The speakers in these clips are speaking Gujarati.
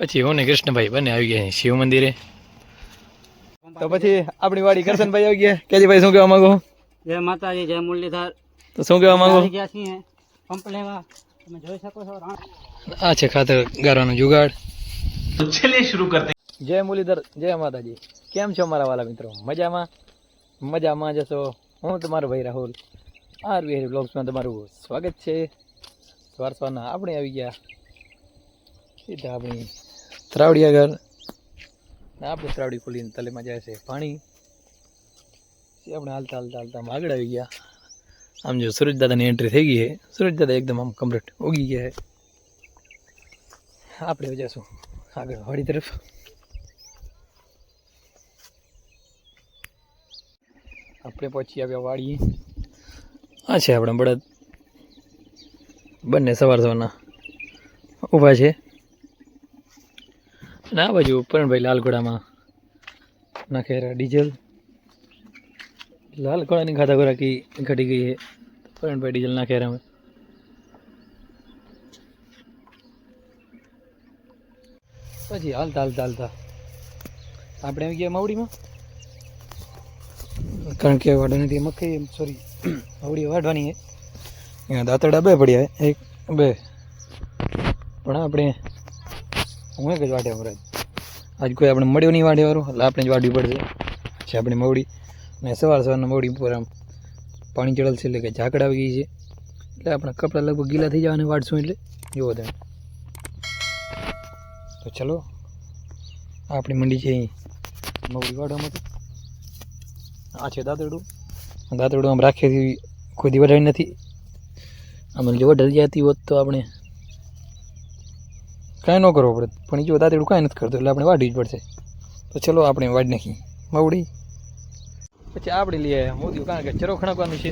પછી હું ને કૃષ્ણભાઈ બંને આવી ગયા શિવ મંદિરે. તો પછી આપણી વાડી કરશનભાઈ આવી ગયા. કેજીભાઈ શું કહેવા માંગો? જય માતાજી જય મુરલીધર. તો શું કહેવા માંગો? આવી ગયા છીએ. પંપ લેવા. તમે જોઈ શકો છો આ છે ખાતર ગારવાનો જુગાડ. જય મુરલીધર જય માતાજી. કેમ છો મારા વાલા મિત્રો? મજામાં? મજામાં જશો હું તમારો ભાઈ રાહુલ. આર વિહારી બ્લોગ્સમાં તમારું સ્વાગત છે. સવાર સવારના આપણે આવી ગયા. સીધા આપણી ત્રાવડી આગળ. આપણે ત્રાવડી ખોલીને તલેમાં જાય છે પાણી. આપણે હાલતા હાલતા હાલતા આગળ આવી ગયા. આમ જો સુરજ દાદાની એન્ટ્રી થઈ ગઈ છે. સુરજ દાદા એકદમ આમ કમ્પ્લીટ ઉગી ગયા છે. આપણે જઈશું આગળ વાડી તરફ. આપણે પહોંચી આવ્યા વાડીએ. આ છે આપણા બળદ. બંને સવાર સવારના. ઊભા છે. અને આ બાજુ પરણભાઈ લાલઘોડામાં નાખે ડીઝલ. લાલઘોડાની ખાતા ખોરાકી ઘટી ગઈ છે. પરણભાઈ ડીઝલ નાખે અમે. પછી હાલતા હાલતા હાલતા. આપણે આવી ગયા માવડીમાં? કારણ કે વાડવાની હતી મકાઈ સોરી માવડી વાઢવાની છે. દાંતરડા બે પડ્યા એક, બે. પણ આપણે હું એક જ વાઢે મહારાજ આજ કોઈ આપણે મળ્યો નહીં વાઢ્યાવાળું એટલે આપણે જ વાઢવી પડશે. છે આપણી મવડી અને સવાર સવારના મવડી ઉપર આમ પાણી ચડેલ છે એટલે કે ઝાકડ આવી ગઈ છે. એટલે આપણા કપડાં લગભગ ગીલા થઈ જવાને વાઢશું એટલે. જુઓ તમે. તો ચલો આપણી મંડી છે અહીં મવડી વાઢવામાં આ છે દાંતરડું દાંતરડું આમ રાખેથી કોઈ દી નથી. આમ જો વઢાઈ જતી હોત તો આપણે કાંઈ ન કરવો પડે. પણ જો દાંતરડું કાંઈ નથી કરતું, એટલે આપણે વાઢવી જ પડશે. તો ચલો આપણે વાઢી નાખી મવડી પછી આપણે લઈએ મોદી કારણ કે ચરો ખણકવાનું છે.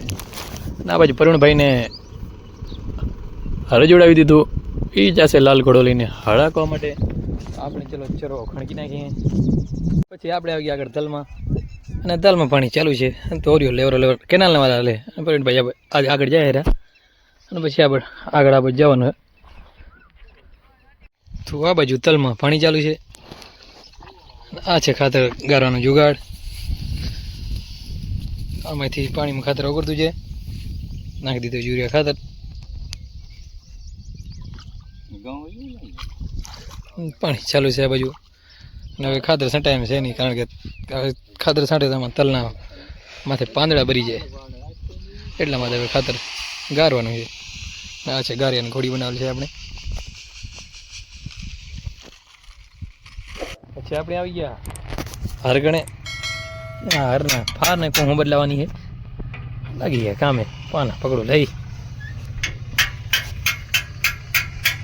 આ બાજુ પરુણભાઈને હરજોડાવી દીધું. એ જશે લાલ ઘોડો લઈને હળાકવા માટે. આપણે ચલો ચરો ખણકી નાખીએ. પછી આપણે આવી ગયા આગળ તલમાં. અને તલમાં પાણી ચાલુ છે. તો લેવરો લેવર કેનાલના વાળા લે. પરુણભાઈ આગળ જાય રહ્યા અને પછી આપણે આગળ આપણે જવાનું તો આ બાજુ તલમાં પાણી ચાલુ છે. આ છે ખાતર ગારવાનું જુગાડ. આમાંથી પાણીમાં ખાતર ઓગળતું છે. નાખી દીધું યુરિયા ખાતર. પાણી ચાલુ છે આ બાજુ. અને હવે ખાતર છંટાય છે નહીં, કારણ કે ખાતર છાંટે તો તલના માથે પાંદડા ભરી જાય. એટલા માટે હવે ખાતર ગારવાનું છે. આ છે ગારિયાની ઘોડી બનાવેલી છે આપણે. પછી આપણે આવી ગયા. હરગણે હરના ફારને હું બદલાવાની છે. લાગી ગયા કામે. પાના પકડો, લઈ.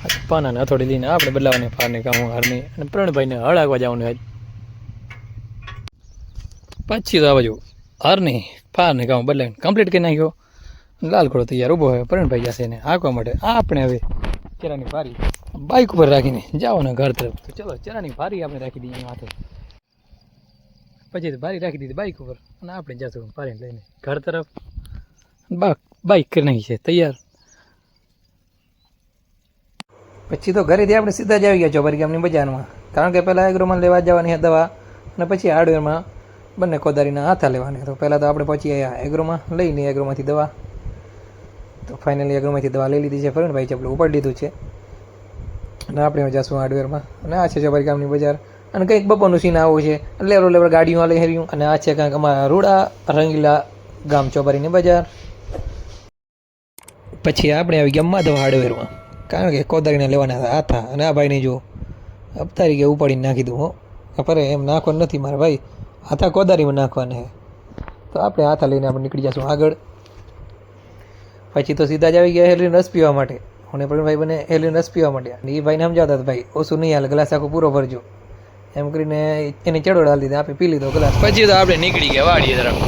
પાના પાનાને હથોડી લઈને આપણે બદલાવાની ફારને કામ હારની અને પ્રણભાઈને હળાગવા જવાનું આજ. પછી તો આ બાજુ હારની ફારને કામ બદલાવીને કમ્પ્લીટ કરી નાખ્યો. લાલ ઘોડો તૈયાર ઊભો હોય પ્રણભાઈ જશે એને હાંકવા માટે. આપણે હવે કેરાની ફારી બાઇક ઉપર રાખીને જવાના ઘર તરફ. તો ચલો ચરાની ફારી આપણે રાખી દઈએ માથે. પછી તો ભારી રાખી દીધી બાઇક ઉપર. અને આપણે જશું ભારી લઈને ઘર તરફ. બાઈક કરી નાખી છે, તૈયાર. પછી તો ઘરેથી આપણે સીધા જ આવી ગયા ચોબારી ગામની બજારમાં. કારણ કે પહેલાં એગ્રોમાં લેવા જવાની હતી દવા. અને પછી હાર્ડવેરમાં બંને કોદારીના હાથા લેવાની તો પહેલાં તો આપણે પહોંચી ગયા એગ્રોમાં લઈને એગ્રોમાંથી દવા. તો ફાઇનલી એગ્રોમાંથી દવા લઈ લીધી છે. ફરીણભાઈ ચપલું ઉપાડી લીધું છે. અને આપણે જશું હાર્ડવેરમાં અને આ છે ગામની બજાર. અને કંઈક બપોરનું સીન આવું છે. લેવરો લેવર ગાડીઓ લઈ હર્યું અને આ છે કંઈક અમારા રૂડા રંગીલા ગામ ચોબારીની બજાર. પછી આપણે આવી ગયા માધવ હાર્ડવેરમાં કારણ કે કોદારીને લેવાના હતા અને આ ભાઈને જો અપતારી કે ઉપાડીને નાખી દઉં હો. પરે એમ નાખવાનું નથી મારા ભાઈ. હાથા કોદારીમાં નાખવાના છે. તો આપણે હાથા લઈને આપણે નીકળી જશું આગળ. પછી તો સીધા જ આવી ગયા હેલીન રસ પીવા માટે. હું પણ ભાઈ બને હેલીન રસ પીવા માંડ્યા. અને એ ભાઈને સમજાવતા હતા, ભાઈ ઓછું નહીં હાલ ગ્લાસ આખો પૂરો ભરજો. એમ કરીને એને ચડોડ હાલી દીધા આપણે પી લીધો ગ્લાસ પછી તો આપણે નીકળી ગયા, વાડીએ તરફ.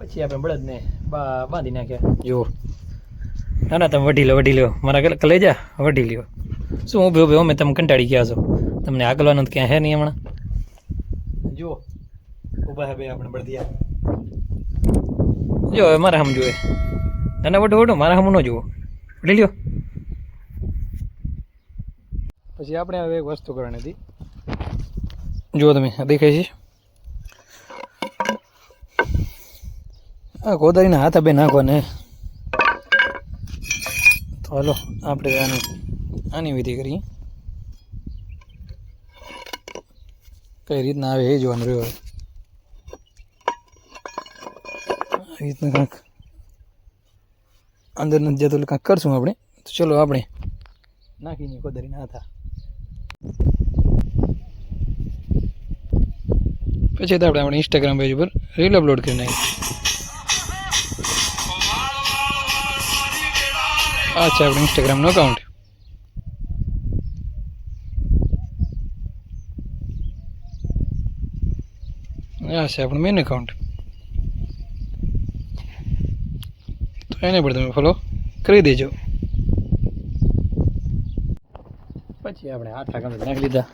પછી આપણે બળદને બાંધી નાખ્યા. જુઓ ના ના તમે વઢી લો વઢી લો મારા કલે કલેજા વઢી લ્યો શું ઊભી ઊભી અમે તમે કંટાળી ગયા છો? તમને આગળવાનું ક્યાં હે નહીં હમણાં? જુઓ ઊભા હે બે આપણે બળદિયા. જો હવે મારા સમજવું એ ના ના વટો વટો મારા હમ ન જુઓ. લઈ લ્યો. પછી આપણે હવે એક વસ્તુ કરવાની હતી. જુઓ તમે દેખાય છે? આ કોદારીના હાથ બે નાખવાને તો હાલો આપણે આની આની વિધિ કરીએ. કઈ રીતના આવે એ જોવાનું રહ્યું હવે. આવી રીતના કાંક અંદર નથી જતું એટલે કાંઈક કરશું આપણે. તો ચલો આપણે નાખીને કોદરી ના હતા. પછી તો આપણે આપણે ઇન્સ્ટાગ્રામ પેજ ઉપર રીલ અપલોડ કરી નાખી આ છે આપણું ઇન્સ્ટાગ્રામનું અકાઉન્ટ આ છે આપણું મેન એકાઉન્ટ એને પણ તમે ફોલો કરી દેજો. પછી આપણે આથા કમ્પ્લીટ નાખી દીધા.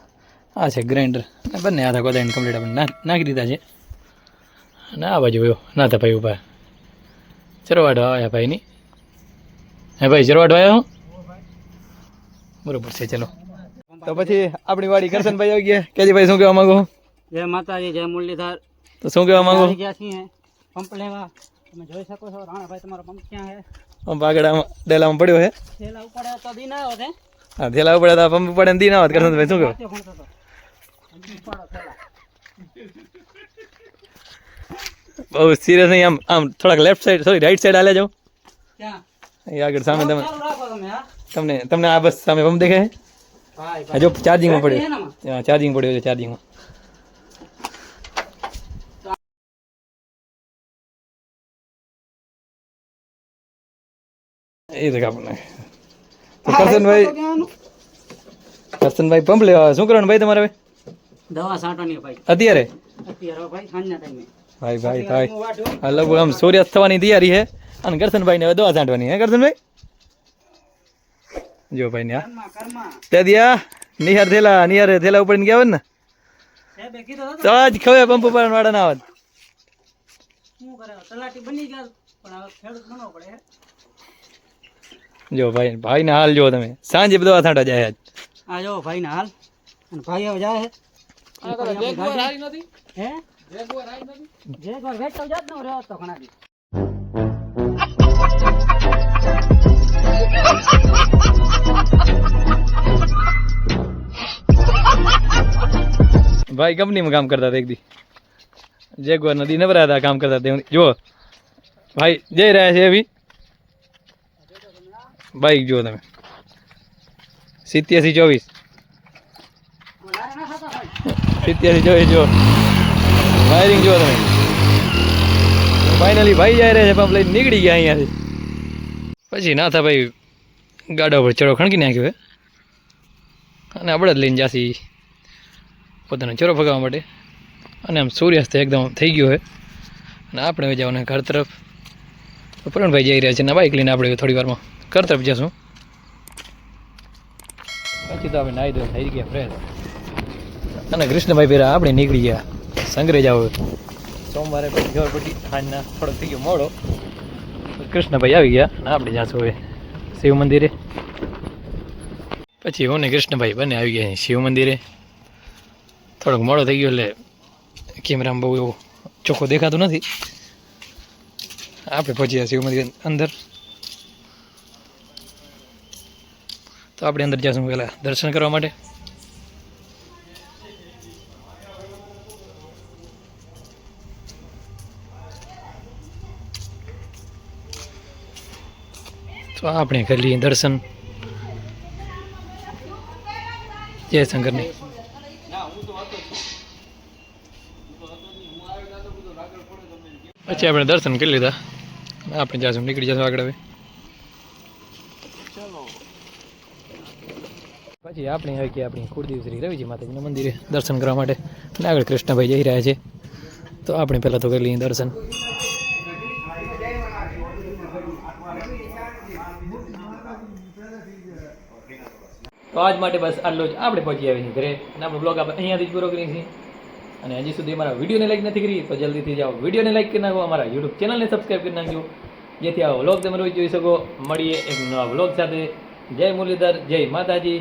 આ છે ગ્રાઇન્ડર બંને આથા કોદાઈને કમ્પ્લીટ આપણે નાખ- દીધા છે. અને આ બાજુ વયો. નાતા ભાઈ ઊભા ચરવાડો આવ્યા ભાઈની હે ભાઈ ચરવાડો આવ્યો બરોબર છે ચલો. તો પછી આપણી વાડી કરશનભાઈ આવી ગયા. કેજી ભાઈ શું કહેવા માંગો જય માતાજી જય મુરલીધર. તો શું કહેવા માંગો ગયા પંપ લેવા તમે જોઈ શકો છો રાણાભાઈ તમારો પંપ ક્યાં છે. પંપ આગળ ડેલામાં પડ્યો છે? થેલા ઉપર તો દી ના આવે હા? થેલા પડ્યા હતા પંપ દી ના શું ઉપાડો થેલા. બહુ સિરિયસ નહીં આમ આમ થોડાક left side sorry right side હાલે જાઓ. ક્યાં? આગળ સામે તમે તમને તમને આ બસ સામે પંપ દેખાય હા જો ચાર્જિંગમાં પડ્યો. હા ચાર્જિંગ પડ્યો છે ચાર્જિંગમાં એ તો આપણને તો કરશનભાઈ. કરશનભાઈ પંપ લેવા શું કરવાનું ભાઈ તમારે ભાઈ દવા છાંટવાની ભાઈ. અત્યારે? અત્યારે ભાઈ સાંજના ટાઈમે ભાઈ ભાઈ ભાઈ આ આમ સૂર્યાસ્ત થવાની તૈયારી છે. અને કરશનભાઈ ને હવે દવા છાંટવાની હે કરશનભાઈ જો ભાઈ ને તે દિયા નિહાર થેલા નિહાર થેલા ઉપર ગયા ને? કીધું હતું તો. આજ ખવે પંપ ઉપર વાળા ના આવત શું કરે? તલાટી બની ગયા પણ હવે ખેડૂત બનવો પડે હે. જો ભાઈ ભાઈ ને હાલ જો તમે. સાંજે બધો છાંટવા જાય આજ. આ જો ભાઈ ના હાલ. અને ભાઈ હવે જાય હે. હે? જેગવાર વેચતો જાત નો રહ્યો તો ઘણા દી ભાઈ કંપનીમાં કામ કરતા હતા એક દી. જેગવાર નદી નવરા હતા કામ કરતા હતા. જો ભાઈ જઈ રહ્યા છે એવી. બાઈક જુઓ તમે. સિત્યાસી ચોવીસ. સિત્યાસી ચોવીસ જુઓ. વાયરિંગ જુઓ તમે. ફાઇનલી ભાઈ જાય રહ્યા છે પંપ લઈને, નીકળી ગયા અહીંયાથી. પછી ના થા ભાઈ, ગાડા ઉપર ચડો ખણકી નાખ્યો હે અને આપણે જ લઈને જાસી પોતાનો ચરો ફગાવવા માટે. અને આમ સૂર્યાસ્ત એકદમ થઈ ગયો હોય અને આપણે જવાના ઘર તરફ. પ્રણભાઈ જઈ રહ્યા છે ને બાઇક લઈને આપણે થોડી વારમાં. ઘર તરફ જશું પછી તો આપણે નાહી ધોઈ થઈ ગયા ફ્રેશ અને કૃષ્ણભાઈ પેલા આપણે નીકળી ગયા. સંગ્રહ જાવ સોમવારે ખબર પડી સાંજના થોડોક થઈ ગયો મોડો. કૃષ્ણભાઈ આવી ગયા. અને આપણે જાશું હવે શિવ મંદિરે. પછી હું ને કૃષ્ણભાઈ બંને આવી ગયા શિવ મંદિરે. થોડોક મોડો થઈ ગયો એટલે કેમેરામાં બહુ એવો ચોખ્ખો દેખાતું નથી. આપણે પહોંચ્યા શિવ મંદિર અંદર. તો આપણે અંદર જઈશું પહેલાં દર્શન કરવા માટે. તો આપણે કરી લઈએ દર્શન. જય શંકરની. પછી આપણે દર્શન કરી લીધા. આપણે જાશું, નીકળી જશું આગળ હવે. પછી આપણે આવી ગયા આપણી કુળદેવ શ્રી રવિજી માતાજીના મંદિરે દર્શન કરવા માટે. અને આગળ કૃષ્ણભાઈ જઈ રહ્યા છે. તો આપણે પહેલાં તો કરી લઈએ દર્શન. તો આજ માટે બસ આટલો જ. આપણે પહોંચી આવીએ ઘરે. અને આપણો બ્લોગ આપણે અહીંયાથી જ પૂરો કરીએ છીએ. અને હજી સુધી અમારા વિડીયોને લાઈક નથી કરી, તો જલ્દીથી જાઓ. વિડીયોને લાઈક કરી નાખો, અમારા યુટ્યુબ ચેનલને સબસ્ક્રાઈબ કરી નાખજો. જેથી આ વ્લોગ તમે રોજ જોઈ શકો. મળીએ એક નવા વ્લોગ સાથે. જય મુરલીધર, જય માતાજી.